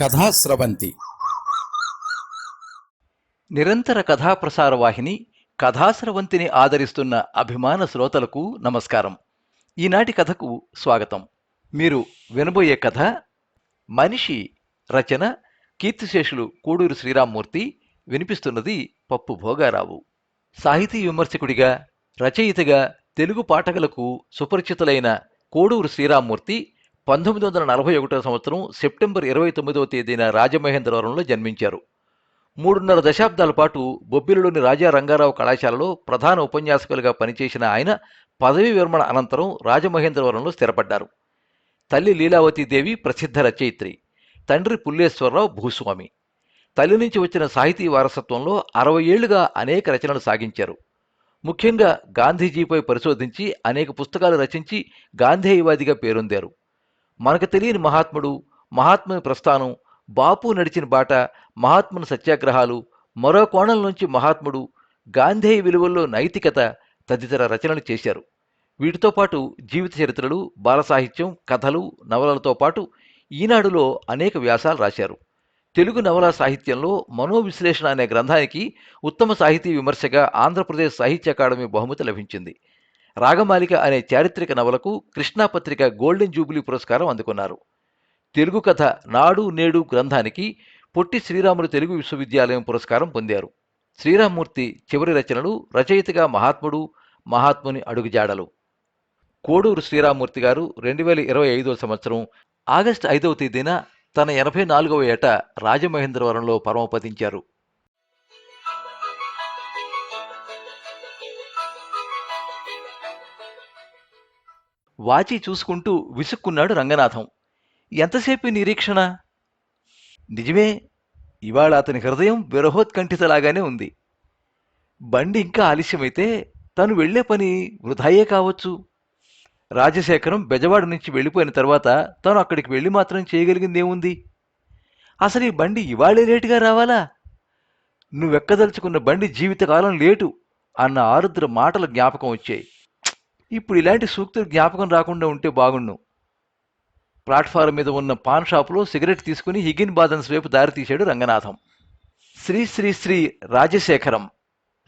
కథాస్రవంతి నిరంతర కథాప్రసార వాహిని కథాస్రవంతిని ఆదరిస్తున్న అభిమాన శ్రోతలకు నమస్కారం. ఈనాటి కథకు స్వాగతం. మీరు వినబోయే కథ మనిషి రచన కీర్తిశేషులు కూడూరు శ్రీరామ్మూర్తి వినిపిస్తున్నది పప్పు భోగారావు. సాహితీ విమర్శకుడిగా రచయితగా తెలుగు పాఠకులకు సుపరిచితులైన కోడూరు శ్రీరామ్మూర్తి పంతొమ్మిది వందల నలభై ఒకటో సంవత్సరం సెప్టెంబర్ ఇరవై తొమ్మిదవ తేదీన రాజమహేంద్రవరంలో జన్మించారు. మూడున్నర దశాబ్దాల పాటు బొబ్బిలిలోని రాజా రంగారావు కళాశాలలో ప్రధాన ఉపన్యాసకులుగా పనిచేసిన ఆయన పదవీ విరమణ అనంతరం రాజమహేంద్రవరంలో స్థిరపడ్డారు. తల్లి లీలావతీదేవి ప్రసిద్ధ రచయిత్రి తండ్రి పుల్లేశ్వరరావు భూస్వామి. తల్లి నుంచి వచ్చిన సాహితీ వారసత్వంలో అరవై ఏళ్ళుగా అనేక రచనలు సాగించారు. ముఖ్యంగా గాంధీజీపై పరిశోధించి అనేక పుస్తకాలు రచించి గాంధేయవాదిగా పేరొందారు. మనకు తెలియని మహాత్ముడు మహాత్ముని ప్రస్థానం బాపు నడిచిన బాట మహాత్ముని సత్యాగ్రహాలు మరో కోణం నుంచి మహాత్ముడు గాంధేయ విలువల్లో నైతికత తదితర రచనలు చేశారు. వీటితో పాటు జీవిత చరిత్రలు బాలసాహిత్యం కథలు నవలలతో పాటు ఈనాడులో అనేక వ్యాసాలు రాశారు. తెలుగు నవలా సాహిత్యంలో మనోవిశ్లేషణ అనే గ్రంథానికి ఉత్తమ సాహితీ విమర్శగా ఆంధ్రప్రదేశ్ సాహిత్య అకాడమీ బహుమతి లభించింది. రాగమాలిక అనే చారిత్రక నవలకు కృష్ణా పత్రిక గోల్డెన్ జూబిలీ పురస్కారం అందుకున్నారు. తెలుగు కథ నాడు నేడు గ్రంథానికి పొట్టి శ్రీరాములు తెలుగు విశ్వవిద్యాలయం పురస్కారం పొందారు. శ్రీరామ్మూర్తి చివరి రచనలు రచయితగా మహాత్ముడు మహాత్ముని అడుగుజాడలు. కోడూరు శ్రీరామ్మూర్తి గారు రెండు వేల ఇరవై ఐదవ సంవత్సరం ఆగస్టు ఐదవ తేదీన తన ఎనభై నాలుగవ ఏట రాజమహేంద్రవరంలో పరమపదించారు. వాచి చూసుకుంటూ విసుక్కున్నాడు రంగనాథం. ఎంతసేపు నిరీక్షణ? నిజమే ఇవాళ అతని హృదయం విరహోత్కంఠితలాగానే ఉంది. బండి ఇంకా ఆలస్యమైతే తను వెళ్ళే పని వృధాయే కావచ్చు. రాజశేఖరం బెజవాడ నుంచి వెళ్ళిపోయిన తర్వాత తను అక్కడికి వెళ్ళి మాత్రం చేయగలిగిందేముంది? అసలు ఈ బండి ఇవాళే లేటుగా రావాలా? నువ్వెక్కదలుచుకున్న బండి జీవితకాలం లేటు అన్న ఆరుద్ర మాటలు జ్ఞాపకం వచ్చాయి. ఇప్పుడు ఇలాంటి సూక్తులు జ్ఞాపకం రాకుండా ఉంటే బాగుండు. ప్లాట్ఫారం మీద ఉన్న పాన్ షాపులో సిగరెట్ తీసుకుని హిగిన్ బాదన్స్ వైపు దారి తీశాడు రంగనాథం. శ్రీ శ్రీ శ్రీ రాజశేఖరం.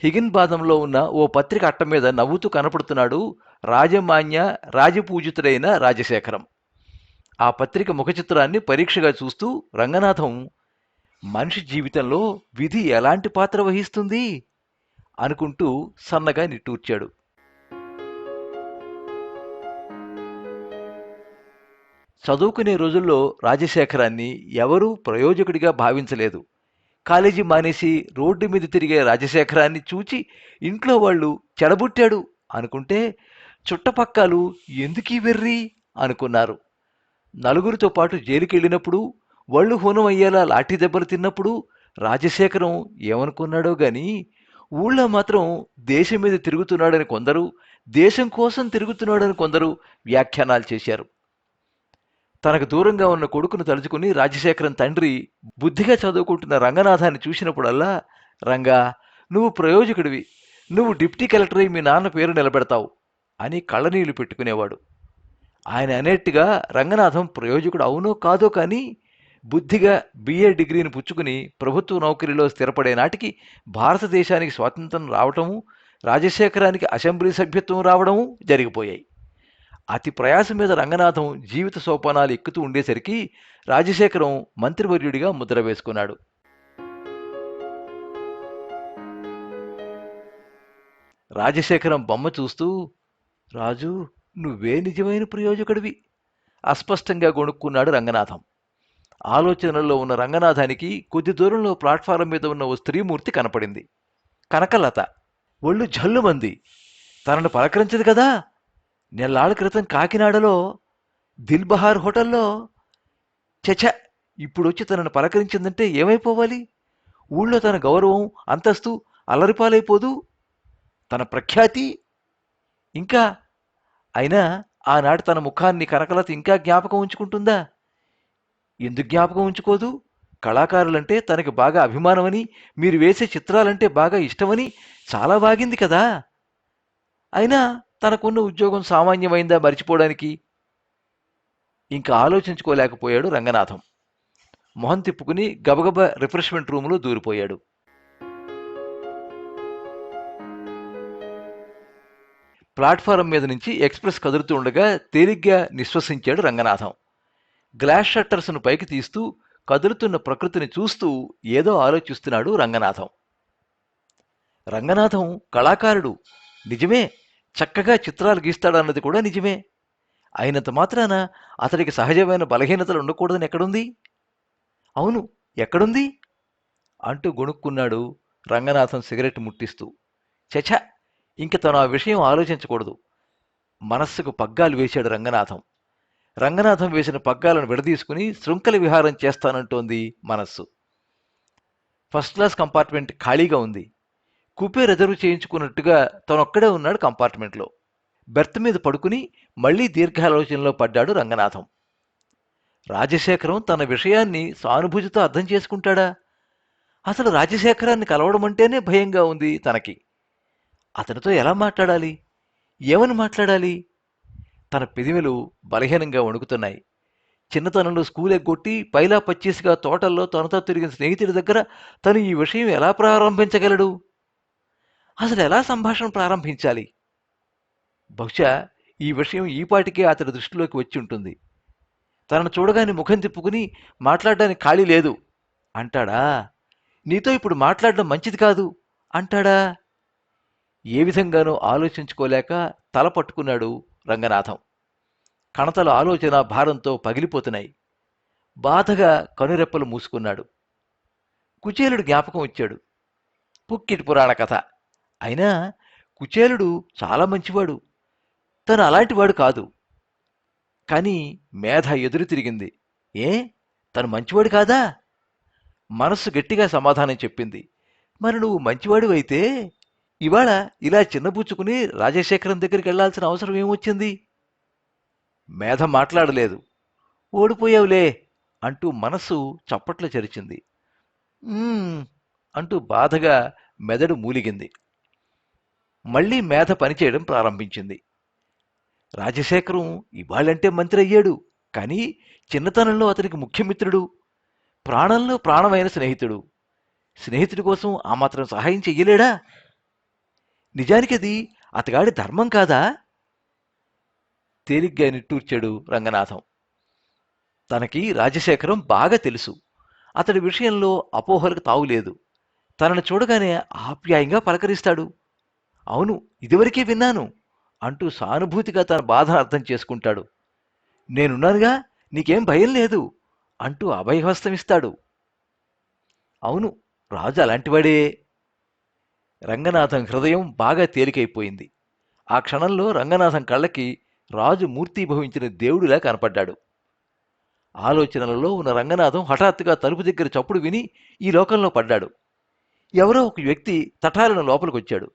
హిగిన్ బాదంలో ఉన్న ఓ పత్రిక అట్ట మీద నవ్వుతూ కనపడుతున్నాడు రాజమాన్య రాజపూజితుడైన రాజశేఖరం. ఆ పత్రిక ముఖ చిత్రాన్ని పరీక్షగా చూస్తూ రంగనాథం మనిషి జీవితంలో విధి ఎలాంటి పాత్ర వహిస్తుంది? అనుకుంటూ సన్నగా నిట్టూర్చాడు. చదువుకునే రోజుల్లో రాజశేఖరాన్ని ఎవరూ ప్రయోజకుడిగా భావించలేదు. కాలేజీ మానేసి రోడ్డు మీద తిరిగే రాజశేఖరాన్ని చూచి ఇంట్లో వాళ్ళు చెడబుట్టాడు అనుకుంటే చుట్టపక్కలు ఎందుకీ వెర్రి అనుకున్నారు. నలుగురితో పాటు జైలుకెళ్ళినప్పుడు వాళ్ళు హోనం హూనం అయ్యేలా లాఠీ దెబ్బలు తిన్నప్పుడు రాజశేఖరం ఏమనుకున్నాడో గాని ఊళ్ళో మాత్రం దేశం మీద తిరుగుతున్నాడని కొందరు దేశం కోసం తిరుగుతున్నాడని కొందరు వ్యాఖ్యానాలు చేశారు. తనకు దూరంగా ఉన్న కొడుకును తలుచుకుని రాజశేఖరన్ తండ్రి బుద్ధిగా చదువుకుంటున్న రంగనాథాన్ని చూసినప్పుడల్లా రంగా నువ్వు ప్రయోజకుడివి. నువ్వు డిప్టీ కలెక్టర్ మీ నాన్న పేరు నిలబెడతావు అని కళ్ళనీళ్ళు పెట్టుకునేవాడు. ఆయన అనేట్టుగా రంగనాథం ప్రయోజకుడు అవునో కాదో కానీ బుద్ధిగా బిఏ డిగ్రీని పుచ్చుకుని ప్రభుత్వ నౌకరీలో స్థిరపడే నాటికి భారతదేశానికి స్వాతంత్రం రావటము రాజశేఖరానికి అసెంబ్లీ సభ్యత్వం రావడము జరిగిపోయాయి. అతి ప్రయాసం మీద రంగనాథం జీవిత సోపానాలు ఎక్కుతూ ఉండేసరికి రాజశేఖరం మంత్రివర్యుడిగా ముద్ర వేసుకున్నాడు. రాజశేఖరం బొమ్మ చూస్తూ రాజు నువ్వే నిజమైన ప్రయోజకుడివి. అస్పష్టంగా గొణుక్కున్నాడు రంగనాథం. ఆలోచనల్లో ఉన్న రంగనాథానికి కొద్ది దూరంలో ప్లాట్ఫారం మీద ఉన్న ఓ స్త్రీమూర్తి కనపడింది. కనకలత. ఒళ్ళు జల్లుమంది. తనను పలకరించదు కదా? నెలాళ్ళ క్రితం కాకినాడలో దిల్బహార్ హోటల్లో చచ ఇప్పుడు వచ్చి తనను పలకరించిందంటే ఏమైపోవాలి? ఊళ్ళో తన గౌరవం అంతస్తు అల్లరిపాలైపోదు. తన ప్రఖ్యాతి ఇంకా అయినా ఆనాడు తన ముఖాన్ని కనకలత ఇంకా జ్ఞాపకం ఉంచుకుంటుందా? ఎందుకు జ్ఞాపకం ఉంచుకోదు? కళాకారులంటే తనకి బాగా అభిమానమని మీరు వేసే చిత్రాలంటే బాగా ఇష్టమని చాలా బాగింది కదా? అయినా తనకున్న ఉద్యోగం సామాన్యమైందా మరిచిపోవడానికి? ఇంకా ఆలోచించుకోలేకపోయాడు రంగనాథం. మొహం తిప్పుకుని గబగబ రిఫ్రెష్మెంట్ రూములో దూరిపోయాడు. ప్లాట్ఫారం మీద నుంచి ఎక్స్ప్రెస్ కదులుతూ ఉండగా తేలిగ్గా నిశ్వసించాడు రంగనాథం. గ్లాస్ షట్టర్స్ను పైకి తీస్తూ కదులుతున్న ప్రకృతిని చూస్తూ ఏదో ఆలోచిస్తున్నాడు రంగనాథం. రంగనాథం కళాకారుడు. నిజమే? చక్కగా చిత్రాలు గీస్తాడన్నది కూడా నిజమే. అయినంత మాత్రాన అతడికి సహజమైన బలహీనతలు ఉండకూడదని ఎక్కడుంది? అవును ఎక్కడుంది? అంటూ గొణుక్కున్నాడు రంగనాథం సిగరెట్ ముట్టిస్తూ. చచ ఇంక తను ఆ విషయం ఆలోచించకూడదు. మనస్సుకు పగ్గాలు వేశాడు రంగనాథం. రంగనాథం వేసిన పగ్గాలను విడదీసుకుని శృంఖల విహారం చేస్తానంటోంది మనస్సు. ఫస్ట్ క్లాస్ కంపార్ట్మెంట్ ఖాళీగా ఉంది. కూపే రిజర్వ్ చేయించుకున్నట్టుగా తనొక్కడే ఉన్నాడు కంపార్ట్మెంట్లో. బెర్త్ మీద పడుకుని మళ్ళీ దీర్ఘాలోచనలో పడ్డాడు రంగనాథం. రాజశేఖరం తన విషయాన్ని సానుభూతితో అర్థం చేసుకుంటాడా? అసలు రాజశేఖరాన్ని కలవడం అంటేనే భయంగా ఉంది తనకి. అతనితో ఎలా మాట్లాడాలి? ఏమని మాట్లాడాలి? తన పెదిమెలు బలహీనంగా వణుకుతున్నాయి. చిన్నతనంలో స్కూల్ ఎగ్గొట్టి పైలా పచ్చీసుగా తోటల్లో తనతో తిరిగిన స్నేహితుడి దగ్గర తను ఈ విషయం ఎలా ప్రారంభించగలడు? అసలు ఎలా సంభాషణ ప్రారంభించాలి? బహుశా ఈ విషయం ఈపాటికే అతడి దృష్టిలోకి వచ్చి ఉంటుంది. తనను చూడగానే ముఖం తిప్పుకుని మాట్లాడడానికి ఖాళీ లేదు. అంటాడా? నీతో ఇప్పుడు మాట్లాడడం మంచిది కాదు. అంటాడా? ఏ విధంగానూ ఆలోచించుకోలేక తల పట్టుకున్నాడు రంగనాథం. కణతల ఆలోచన భారంతో పగిలిపోతున్నాయి. బాధగా కనురెప్పలు మూసుకున్నాడు. కుచేలుడు జ్ఞాపకం వచ్చాడు పుక్కిటి పురాణ కథ. అయినా కుచేలుడు చాలా మంచివాడు. తను అలాంటివాడు కాదు. కానీ మేధ ఎదురు తిరిగింది. ఏ? తను మంచివాడు కాదా? మనస్సు గట్టిగా సమాధానం చెప్పింది. మరి నువ్వు మంచివాడు అయితే ఇవాళ ఇలా చిన్నబుచ్చుకుని రాజశేఖరం దగ్గరికి వెళ్ళాల్సిన అవసరం ఏమొచ్చింది? మేధ మాట్లాడలేదు. ఓడిపోయావులే అంటూ మనస్సు చప్పట్లు చరిచింది. అంటూ బాధగా మెదడు మూలిగింది. మళ్ళీ మేధ పనిచేయడం ప్రారంభించింది. రాజశేఖరం ఇవాళంటే మంత్రి అయ్యాడు కానీ చిన్నతనంలో అతనికి ముఖ్యమిత్రుడు ప్రాణంలో ప్రాణమైన స్నేహితుడు. స్నేహితుడి కోసం ఆ మాత్రం సహాయం చెయ్యలేడా? నిజానికి అది అతగాడి ధర్మం కాదా? తేలిగ్గా నిట్టూర్చాడు రంగనాథం. తనకి రాజశేఖరం బాగా తెలుసు. అతడి విషయంలో అపోహలకు తావులేదు. తనను చూడగానే ఆప్యాయంగా పలకరిస్తాడు. అవును ఇదివరకే విన్నాను అంటూ సానుభూతిగా తన బాధను అర్థం చేసుకుంటాడు. నేనున్నానుగా నీకేం భయం లేదు అంటూ అభయహస్తమిస్తాడు. అవును రాజు అలాంటివాడే. రంగనాథం హృదయం బాగా తేలికైపోయింది. ఆ క్షణంలో రంగనాథం కళ్ళకి రాజు మూర్తిభవించిన దేవుడిలా కనపడ్డాడు. ఆలోచనలలో ఉన్న రంగనాథం హఠాత్తుగా తలుపు దగ్గర చప్పుడు విని ఈ లోకంలో పడ్డాడు. ఎవరో ఒక వ్యక్తి తటాలను లోపలికొచ్చాడు.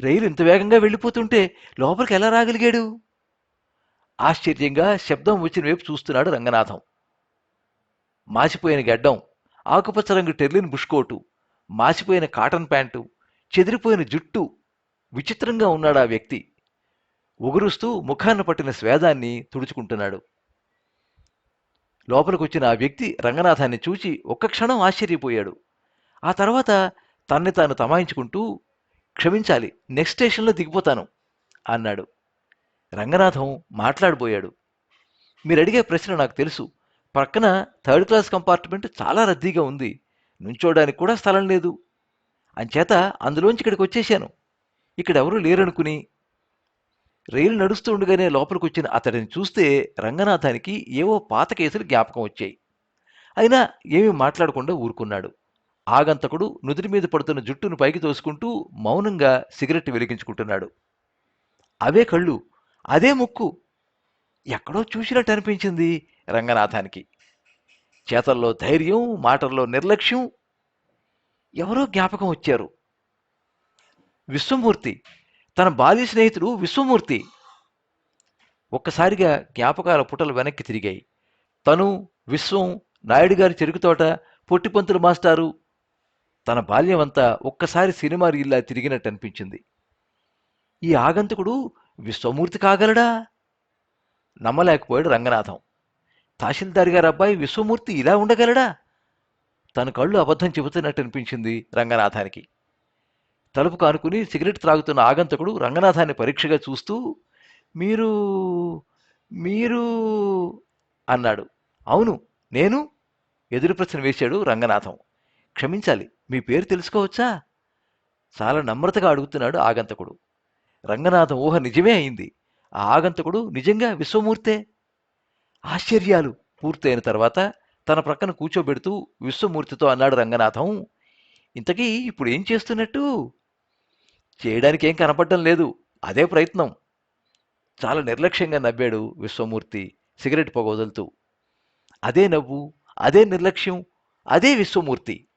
రైలు ఇంత వేగంగా వెళ్ళిపోతుంటే లోపలికి ఎలా రాగలిగాడు? ఆశ్చర్యంగా శబ్దం వచ్చిన వైపు చూస్తున్నాడు రంగనాథం. మాసిపోయిన గడ్డం ఆకుపచ్చ రంగు టెర్లిన్ బుష్కోటు మాసిపోయిన కాటన్ ప్యాంటు చెదిరిపోయిన జుట్టు విచిత్రంగా ఉన్నాడు ఆ వ్యక్తి. ఉగురుస్తూ ముఖాన్ని పట్టిన స్వేదాన్ని తుడుచుకుంటున్నాడు. లోపలికొచ్చిన ఆ వ్యక్తి రంగనాథాన్ని చూచి ఒక్క క్షణం ఆశ్చర్యపోయాడు. ఆ తర్వాత తన్ని తాను తమాయించుకుంటూ క్షమించాలి నెక్స్ట్ స్టేషన్లో దిగిపోతాను అన్నాడు. రంగనాథం మాట్లాడబోయాడు. మీరు అడిగే ప్రశ్న నాకు తెలుసు. పక్కన థర్డ్ క్లాస్ కంపార్ట్మెంట్ చాలా రద్దీగా ఉంది. నుంచోడానికి కూడా స్థలం లేదు. అంచేత అందులోంచి ఇక్కడికి వచ్చేశాను. ఇక్కడ ఎవరూ లేరనుకుని రైలు నడుస్తూ ఉండగానే లోపలికి వచ్చిన అతడిని చూస్తే రంగనాథానికి ఏవో పాత కేసులు జ్ఞాపకం వచ్చాయి. అయినా ఏమీ మాట్లాడకుండా ఊరుకున్నాడు. ఆగంతకుడు నుదుటి మీద పడుతున్న జుట్టును పైకి తోసుకుంటూ మౌనంగా సిగరెట్ వెలిగించుకుంటున్నాడు. అవే కళ్ళు అదే ముక్కు. ఎక్కడో చూసినట్టు అనిపించింది రంగనాథానికి. చేతల్లో ధైర్యం మాటల్లో నిర్లక్ష్యం. ఎవరో జ్ఞాపకం వచ్చారు. విశ్వమూర్తి తన బాల్య స్నేహితుడు విశ్వమూర్తి. ఒక్కసారిగా జ్ఞాపకాల పుటలు వెనక్కి తిరిగాయి. తను విశ్వం నాయుడు గారి చెరుకుతోట పొట్టిపంతులు మాస్టారు తన బాల్యమంతా ఒక్కసారి సినిమా రీల్లా తిరిగినట్టు అనిపించింది. ఈ ఆగంతకుడు విశ్వమూర్తి కాగలడా? నమ్మలేకపోయాడు రంగనాథం. తహసీల్దార్ గారి అబ్బాయి విశ్వమూర్తి ఇలా ఉండగలడా? తన కళ్ళు అబద్ధం చెబుతున్నట్టు అనిపించింది రంగనాథానికి. తలుపు కానుకుని సిగరెట్ త్రాగుతున్న ఆగంతకుడు రంగనాథాన్ని పరీక్షగా చూస్తూ మీరు మీరు అన్నాడు. అవును నేను ఎదురు ప్రశ్న వేశాడు రంగనాథం. క్షమించాలి. మీ పేరు తెలుసుకోవచ్చా? చాలా నమ్రతగా అడుగుతున్నాడు ఆగంతకుడు. రంగనాథం ఊహ నిజమే అయింది. ఆ ఆగంతకుడు నిజంగా విశ్వమూర్తే? ఆశ్చర్యాలు పూర్తయిన తర్వాత తన ప్రక్కన కూర్చోబెడుతూ విశ్వమూర్తితో అన్నాడు రంగనాథం ఇంతకీ ఇప్పుడు ఏం చేస్తున్నట్టు? చేయడానికి ఏం కనపడటం లేదు. అదే ప్రయత్నం. చాలా నిర్లక్ష్యంగా నవ్వాడు విశ్వమూర్తి సిగరెట్ పొగ వదులుతూ. అదే నవ్వు అదే నిర్లక్ష్యం అదే విశ్వమూర్తి.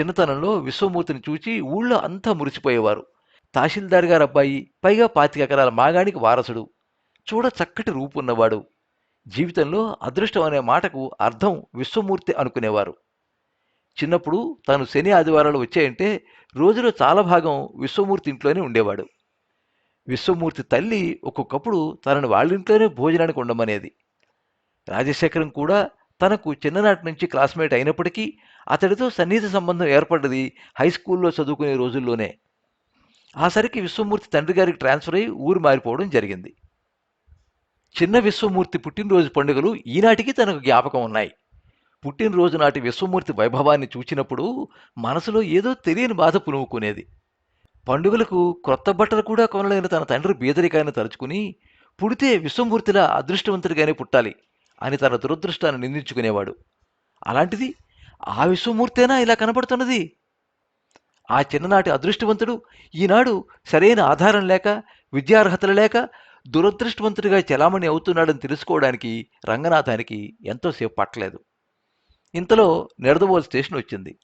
చిన్నతనంలో విశ్వమూర్తిని చూచి ఊళ్ళో అంతా మురిసిపోయేవారు. తహసీల్దార్ గారు అబ్బాయి పైగా పాతిక ఎకరాల మాగానికి వారసుడు. చూడ చక్కటి రూపున్నవాడు. జీవితంలో అదృష్టం అనే మాటకు అర్థం విశ్వమూర్తి అనుకునేవారు. చిన్నప్పుడు తాను శని ఆదివారాలు వచ్చాయంటే రోజులో చాలా భాగం విశ్వమూర్తి ఇంట్లోనే ఉండేవాడు. విశ్వమూర్తి తల్లి ఒక్కొక్కప్పుడు తనను వాళ్ళింట్లోనే భోజనానికి ఉండమనేది. రాజశేఖరం కూడా తనకు చిన్ననాటి నుంచి క్లాస్మేట్ అయినప్పటికీ అతడితో సన్నిహిత సంబంధం ఏర్పడ్డది హై స్కూల్లో చదువుకునే రోజుల్లోనే. ఆ సరికి విశ్వమూర్తి తండ్రి గారికి ట్రాన్స్ఫర్ అయ్యి ఊరు మారిపోవడం జరిగింది. చిన్న విశ్వమూర్తి పుట్టినరోజు పండుగలు ఈనాటికి తనకు జ్ఞాపకం ఉన్నాయి. పుట్టినరోజు నాటి విశ్వమూర్తి వైభవాన్ని చూచినప్పుడు మనసులో ఏదో తెలియని బాధ పులుముకునేది. పండుగలకు క్రొత్త బట్టలు కూడా కొనలేని తన తండ్రి బీదరికాన్ని తలుచుకుని పుడితే విశ్వమూర్తిలా అదృష్టవంతుడిగానే పుట్టాలి అని తన దురదృష్టాన్ని నిందించుకునేవాడు. అలాంటిది ఆ విశ్వమూర్తేనా ఇలా కనపడుతున్నది ఆ చిన్ననాటి అదృష్టవంతుడు ఈనాడు సరైన ఆధారం లేక విద్యార్హతలు లేక దురదృష్టవంతుడిగా చలామణి అవుతున్నాడని తెలుసుకోవడానికి రంగనాథానికి ఎంతోసేపు పట్టలేదు. ఇంతలో నిడదవోలు స్టేషన్ వచ్చింది.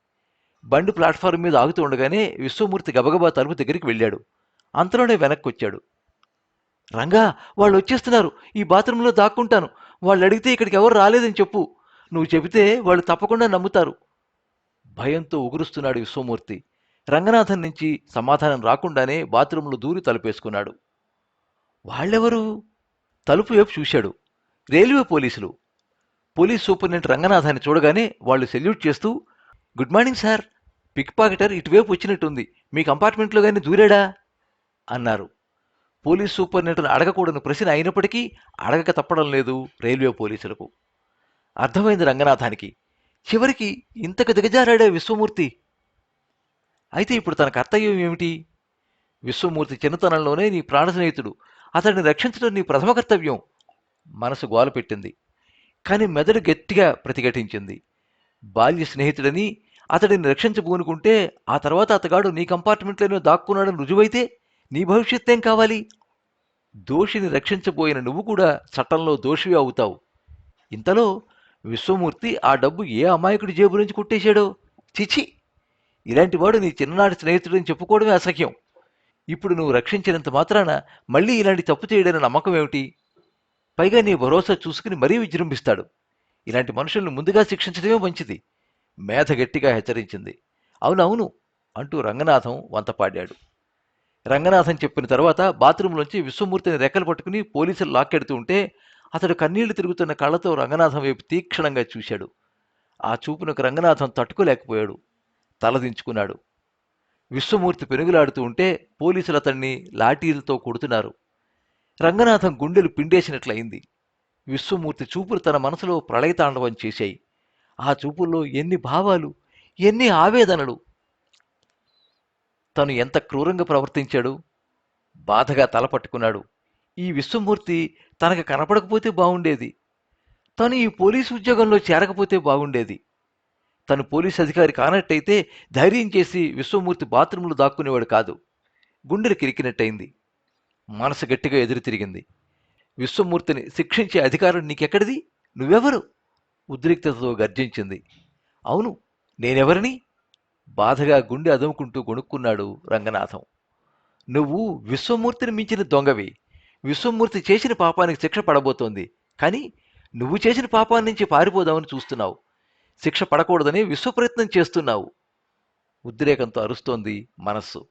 బండి ప్లాట్ఫారం మీద ఆగుతూ ఉండగానే విశ్వమూర్తి గబగబా తలుపు దగ్గరికి వెళ్ళాడు. అంతలోనే వెనక్కి వచ్చాడు రంగా వాళ్ళు వచ్చేస్తున్నారు ఈ బాత్రూంలో దాక్కుంటాను. వాళ్ళు అడిగితే ఇక్కడికి ఎవరు రాలేదని చెప్పు. నువ్వు చెబితే వాళ్ళు తప్పకుండా నమ్ముతారు. భయంతో ఉగురుస్తున్నాడు విశ్వమూర్తి. రంగనాథన్ నుంచి సమాధానం రాకుండానే బాత్రూంలో దూరి తలుపేసుకున్నాడు. వాళ్ళెవరు? తలుపు వైపు చూశాడు. రైల్వే పోలీసులు. పోలీస్ సూపరింటెండెంట్ రంగనాథాన్ని చూడగానే వాళ్ళు సెల్యూట్ చేస్తూ good morning sir. Pick pocketer ఇటువైపు వచ్చినట్టుంది. మీ కంపార్ట్మెంట్లో కానీ దూరాడా? అన్నారు. పోలీస్ సూపరింటెండెంట్ అడగకూడని ప్రశ్న అయినప్పటికీ అడగక తప్పడం లేదు రైల్వే పోలీసులకు. అర్థమైంది రంగనాథానికి. చివరికి ఇంతకు దిగజారాడే విశ్వమూర్తి. అయితే ఇప్పుడు తన కర్తవ్యం ఏమిటి? విశ్వమూర్తి చిన్నతనంలోనే నీ ప్రాణ స్నేహితుడు అతడిని రక్షించడం నీ ప్రథమ కర్తవ్యం. మనసు గోల పెట్టింది. కానీ మెదడు గట్టిగా ప్రతిఘటించింది. బాల్య స్నేహితుడని అతడిని రక్షించబూనుకుంటే ఆ తర్వాత అతగాడు నీ కంపార్ట్మెంట్లోనే దాక్కున్నాడని రుజువైతే నీ భవిష్యత్తేం కావాలి? దోషిని రక్షించబోయిన నువ్వు కూడా చట్టంలో దోషివి అవుతావు. ఇంతలో విశ్వమూర్తి ఆ డబ్బు ఏ అమాయకుడి జేబు నుంచి కొట్టేశాడో? చిచి! ఇలాంటి వాడు నీ చిన్ననాటి స్నేహితుడని చెప్పుకోవడమే అసహ్యం. ఇప్పుడు నువ్వు రక్షించినంత మాత్రాన మళ్ళీ ఇలాంటి తప్పు చేయడని నమ్మకం ఏమిటి? పైగా నీ భరోసా చూసుకుని మరీ విజృంభిస్తాడు. ఇలాంటి మనుషుల్ని ముందుగా శిక్షించడమే మంచిది. మేధ గట్టిగా హెచ్చరించింది. అవునవును అంటూ రంగనాథం వంతపాడాడు రంగనాథం చెప్పిన తర్వాత బాత్రూంలోంచి విశ్వమూర్తిని రెక్కలు పట్టుకుని పోలీసులు లాక్కెడుతూ ఉంటే అతడు కన్నీళ్ళు తిరుగుతున్న కళ్ళతో రంగనాథం వైపు తీక్షణంగా చూశాడు. ఆ చూపునకు రంగనాథం తట్టుకోలేకపోయాడు. తలదించుకున్నాడు విశ్వమూర్తి పెనుగులాడుతూ ఉంటే పోలీసులు అతన్ని లాఠీలతో కొడుతున్నారు. రంగనాథం గుండెలు పిండేసినట్లయింది. విశ్వమూర్తి చూపులు తన మనసులో ప్రళయతాండవం చేశాయి. ఆ చూపుల్లో ఎన్ని భావాలు ఎన్ని ఆవేదనలు! తను ఎంత క్రూరంగా ప్రవర్తించాడు? బాధగా తలపట్టుకున్నాడు ఈ విశ్వమూర్తి తనకు కనపడకపోతే బాగుండేది. తను ఈ పోలీసు ఉద్యోగంలో చేరకపోతే బాగుండేది. తను పోలీసు అధికారి కానట్టయితే ధైర్యం చేసి విశ్వమూర్తి బాత్రూంలో దాక్కునేవాడు కాదు. గుండెలు కిరికినట్టయింది. మనసు గట్టిగా ఎదురు తిరిగింది. విశ్వమూర్తిని శిక్షించే అధికారం నీకెక్కడిది? నువ్వెవరు? ఉద్రిక్తతతో గర్జించింది. అవును నేనెవరిని? బాధగా గుండె అదుముకుంటూ కొనుక్కున్నాడు రంగనాథం. నువ్వు విశ్వమూర్తిని మించిన దొంగవి. విశ్వమూర్తి చేసిన పాపానికి శిక్ష పడబోతోంది. కానీ నువ్వు చేసిన పాపాన్ని నుంచి పారిపోదామని చూస్తున్నావు. శిక్ష పడకూడదని విశ్వప్రయత్నం చేస్తున్నావు. ఉద్రేకంతో అరుస్తోంది మనస్సు.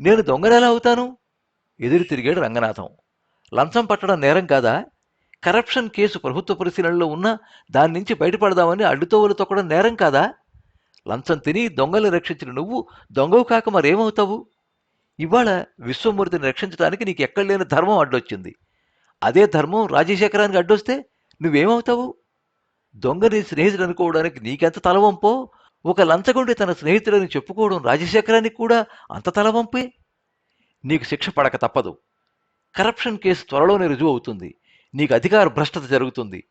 నేను దొంగనెలా అవుతాను? ఎదురు తిరిగాడు రంగనాథం. లంచం పట్టడం నేరం కాదా? కరప్షన్ కేసు ప్రభుత్వ పరిశీలనలో ఉన్నా దాని నుంచి బయటపడదామని అడ్డుతోవలు తొక్కడం నేరం కాదా? లంచం తిని దొంగల్ని రక్షించిన నువ్వు దొంగవు కాక మరేమవుతావు? ఇవాళ విశ్వమూర్తిని రక్షించడానికి నీకు ఎక్కడ లేని ధర్మం అడ్డొచ్చింది. అదే ధర్మం రాజశేఖరానికి అడ్డొస్తే నువ్వేమవుతావు? దొంగని స్నేహితుడు అనుకోవడానికి నీకెంత తలవంపో? ఒక లంచగొండి తన స్నేహితుడని చెప్పుకోవడం రాజశేఖరానికి కూడా అంత తలవంపే? నీకు శిక్ష పడక తప్పదు. కరప్షన్ కేసు త్వరలోనే రుజువు అవుతుంది. నీకు అధికార భ్రష్టత జరుగుతుంది.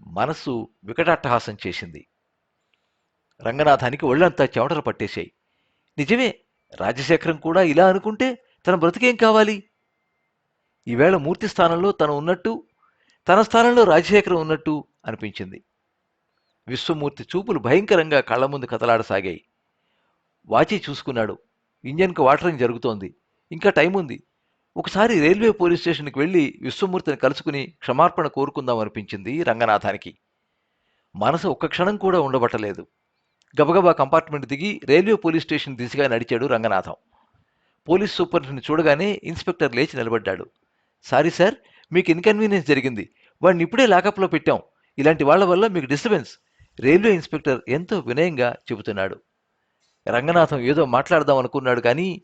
మనస్సు వికటాట్టహాసం చేసింది. రంగనాథానికి ఒళ్ళంతా చెమటలు పట్టేశాయి. నిజమే రాజశేఖరం కూడా ఇలా అనుకుంటే తన బ్రతికేం కావాలి? ఈవేళ మూర్తి స్థానంలో తను ఉన్నట్టు తన స్థానంలో రాజశేఖరం ఉన్నట్టు అనిపించింది. విశ్వమూర్తి చూపులు భయంకరంగా కళ్ళ ముందు కదలాడసాగాయి. వాచి చూసుకున్నాడు. ఇంజన్కు వాటరింగ్ జరుగుతోంది. ఇంకా టైం ఉంది. ఒకసారి రైల్వే పోలీస్ స్టేషన్కి వెళ్ళి విశ్వమూర్తిని కలుసుకుని క్షమార్పణ కోరుకుందాం అనిపించింది రంగనాథానికి. మనసు ఒక్క క్షణం కూడా ఉండబట్టలేదు. గబగబా కంపార్ట్మెంట్ దిగి రైల్వే పోలీస్ స్టేషన్ దిశగా నడిచాడు రంగనాథం. పోలీస్ సూపరింటెండెంట్ చూడగానే ఇన్స్పెక్టర్ లేచి నిలబడ్డాడు. సారీ సార్ మీకు ఇన్కన్వీనియన్స్ జరిగింది. వాడిని ఇప్పుడే లాకప్లో పెట్టాం. ఇలాంటి వాళ్ళ వల్ల మీకు డిస్టర్బెన్స్. రైల్వే ఇన్స్పెక్టర్ ఎంతో వినయంగా చెబుతున్నాడు. రంగనాథం ఏదో మాట్లాడదాం అనుకున్నాడు కానీ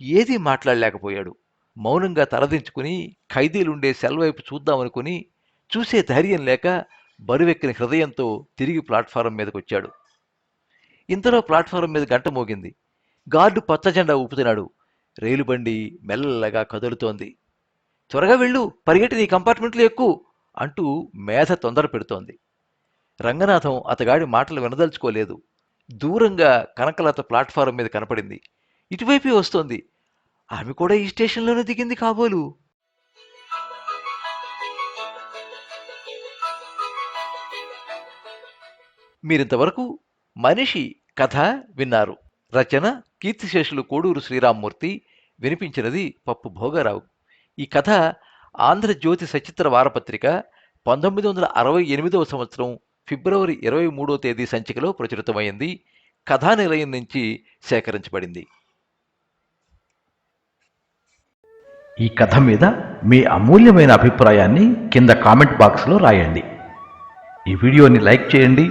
ఏదీ మాట్లాడలేకపోయాడు. మౌనంగా తలదించుకుని ఖైదీలుండే సెల్ వైపు చూద్దామనుకుని చూసే ధైర్యం లేక బరువెక్కిన హృదయంతో తిరిగి ప్లాట్ఫారం మీదకొచ్చాడు. ఇంతలో ప్లాట్ఫారం మీద గంట మోగింది. గార్డు పచ్చ జెండా ఊపుతున్నాడు. రైలు బండి మెల్లగా కదులుతోంది. త్వరగా వెళ్ళు పరిగెట్టి నీ కంపార్ట్మెంట్లో ఎక్కు అంటూ మేధ తొందర పెడుతోంది. రంగనాథం అతగాడి మాటలు వినదలుచుకోలేదు. దూరంగా కనకలత ప్లాట్ఫారం మీద కనపడింది. ఇటువైపే వస్తోంది. ఆమె కూడా ఈ స్టేషన్లోనే దిగింది కాబోలు. మీరింతవరకు మనిషి కథ విన్నారు. రచన కీర్తిశేషులు కోడూరు శ్రీరామ్మూర్తి. వినిపించినది పప్పు భోగారావు. ఈ కథ ఆంధ్రజ్యోతి సచిత్ర వారపత్రిక పంతొమ్మిది వందల అరవై ఎనిమిదవ సంవత్సరం ఫిబ్రవరి ఇరవై మూడో తేదీ సంచికలో ప్రచురితమైంది. కథానిలయం నుంచి సేకరించబడింది. ఈ కథ మీద మీ అమూల్యమైన అభిప్రాయాన్ని కింద కామెంట్ బాక్స్లో రాయండి. ఈ వీడియోని లైక్ చేయండి.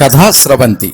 కథా స్రవంతి